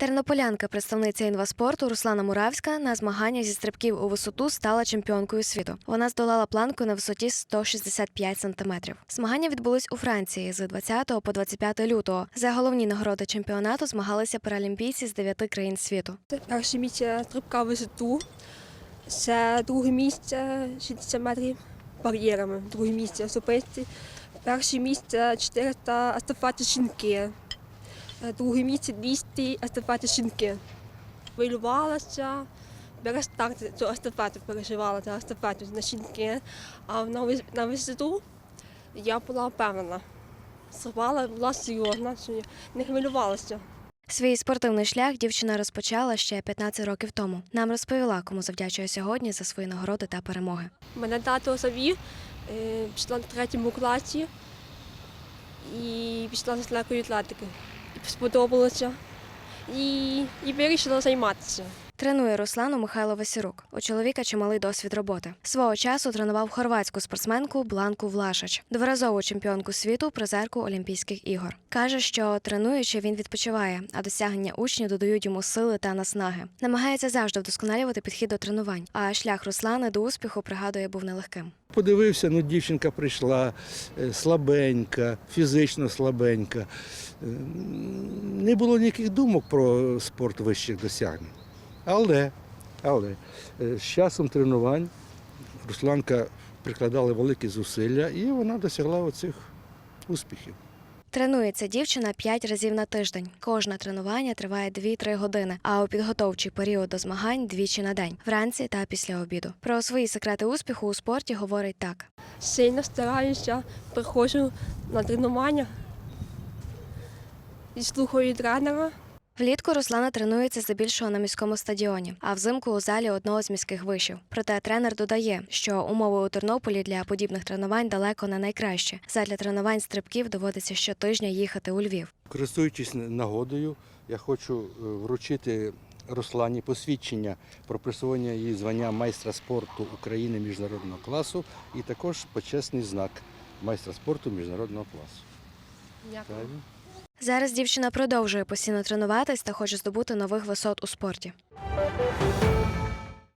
Тернополянка, представниця інваспорту Руслана Муравська на змаганнях зі стрибків у висоту стала чемпіонкою світу. Вона здолала планку на висоті 165 сантиметрів. Змагання відбулись у Франції з 20 по 25 лютого. За головні нагороди чемпіонату змагалися паралімпійці з дев'яти країн світу. Перше місце стрибка висоту. Це друге місце 60 метрів бар'єрами. Друге місце особисті. Перше місце 400 естафети жінки. Е, Друге місце 200 естафети жінки. Хвилювалася. Біля старту цю естафету переживала цю естафету на жінки. А на, на висоту я була впевнена. Срвала, була серйозна, не хвилювалася. Свій спортивний шлях дівчина розпочала ще 15 років тому. Нам розповіла, кому завдячує сьогодні за свої нагороди та перемоги. Мене тато завів, е, пішла на третьому класі і пішла з легкої атлетики. Сподобалося. І, і вирішила займатися. Тренує Руслану Михайло Васірук. У чоловіка чималий досвід роботи. Свого часу тренував хорватську спортсменку Бланку Влашич, дворазову чемпіонку світу, призерку Олімпійських ігор. Каже, що тренуючи, він відпочиває, а досягнення учнів додають йому сили та наснаги. Намагається завжди вдосконалювати підхід до тренувань. А шлях Руслани до успіху пригадує був нелегким. Подивився, ну дівчинка прийшла е, слабенька, фізично слабенька. Не було ніяких думок про спорт вищих досягнень. Але, але е, з часом тренувань Русланка прикладала великі зусилля і вона досягла оцих успіхів. Тренується дівчина 5 разів на тиждень. Кожне тренування триває 2-3 години, а у підготовчий період до змагань двічі на день, вранці та після обіду. Про свої секрети успіху у спорті говорить так. Сильно стараюся, приходжу на тренування і слухаю тренера. Влітку Руслана тренується здебільшого на міському стадіоні, а взимку у залі одного з міських вишів. Проте тренер додає, що умови у Тернополі для подібних тренувань далеко не найкращі. Задля тренувань стрибків доводиться щотижня їхати у Львів. Користуючись нагодою, я хочу е, вручити Руслані посвідчення про присвоєння їй звання майстра спорту України міжнародного класу і також почесний знак майстра спорту міжнародного класу. Правильно? Зараз дівчина продовжує постійно тренуватись та хоче здобути нових висот у спорті.